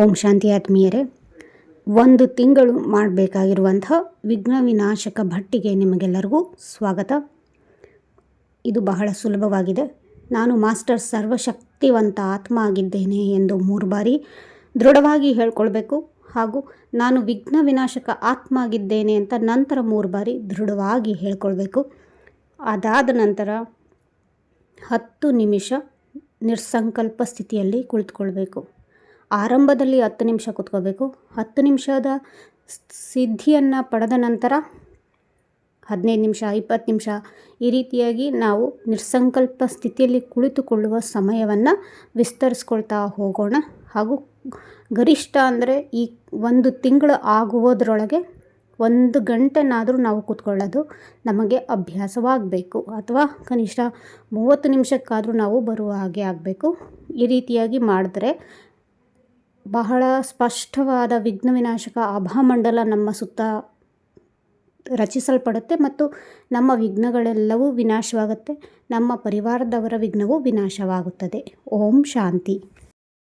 ಓಂ ಶಾಂತಿ ಆತ್ಮೀಯರೇ, ಒಂದು ತಿಂಗಳು ಮಾಡಬೇಕಾಗಿರುವಂಥ ವಿಘ್ನ ವಿನಾಶಕ ಭಟ್ಟಿಗೆ ನಿಮಗೆಲ್ಲರಿಗೂ ಸ್ವಾಗತ. ಇದು ಬಹಳ ಸುಲಭವಾಗಿದೆ. ನಾನು ಮಾಸ್ಟರ್ ಸರ್ವಶಕ್ತಿವಂತ ಆತ್ಮ ಆಗಿದ್ದೇನೆ ಎಂದು ಮೂರು ಬಾರಿ ದೃಢವಾಗಿ ಹೇಳ್ಕೊಳ್ಬೇಕು. ಹಾಗೂ ನಾನು ವಿಘ್ನ ವಿನಾಶಕ ಆತ್ಮ ಆಗಿದ್ದೇನೆ ಅಂತ ನಂತರ ಮೂರು ಬಾರಿ ದೃಢವಾಗಿ ಹೇಳ್ಕೊಳ್ಬೇಕು. ಅದಾದ ನಂತರ ಹತ್ತು ನಿಮಿಷ ನಿರ್ಸಂಕಲ್ಪ ಸ್ಥಿತಿಯಲ್ಲಿ ಕುಳಿತುಕೊಳ್ಬೇಕು. ಆರಂಭದಲ್ಲಿ ಹತ್ತು ನಿಮಿಷ ಕೂತ್ಕೋಬೇಕು. ಹತ್ತು ನಿಮಿಷದ ಸಿದ್ಧಿಯನ್ನು ಪಡೆದ ನಂತರ ಹದಿನೈದು ನಿಮಿಷ, ಇಪ್ಪತ್ತು ನಿಮಿಷ ಈ ರೀತಿಯಾಗಿ ನಾವು ನಿರ್ಸಂಕಲ್ಪ ಸ್ಥಿತಿಯಲ್ಲಿ ಕುಳಿತುಕೊಳ್ಳುವ ಸಮಯವನ್ನು ವಿಸ್ತರಿಸ್ಕೊಳ್ತಾ ಹೋಗೋಣ. ಹಾಗೂ ಗರಿಷ್ಠ ಅಂದರೆ ಈ ಒಂದು ತಿಂಗಳು ಆಗುವುದರೊಳಗೆ ಒಂದು ಗಂಟೆನಾದರೂ ನಾವು ಕೂತ್ಕೊಳ್ಳೋದು ನಮಗೆ ಅಭ್ಯಾಸವಾಗಬೇಕು. ಅಥವಾ ಕನಿಷ್ಠ ಮೂವತ್ತು ನಿಮಿಷಕ್ಕಾದರೂ ನಾವು ಬರುವ ಹಾಗೆ ಆಗಬೇಕು. ಈ ರೀತಿಯಾಗಿ ಮಾಡಿದ್ರೆ ಬಹಳ ಸ್ಪಷ್ಟವಾದ ವಿಘ್ನ ವಿನಾಶಕ ಅಭಾಮಂಡಲ ನಮ್ಮ ಸುತ್ತ ರಚಿಸಲ್ಪಡುತ್ತೆ ಮತ್ತು ನಮ್ಮ ವಿಘ್ನಗಳೆಲ್ಲವೂ ವಿನಾಶವಾಗುತ್ತೆ. ನಮ್ಮ ಪರಿವಾರದವರ ವಿಘ್ನವೂ ವಿನಾಶವಾಗುತ್ತದೆ. ಓಂ ಶಾಂತಿ.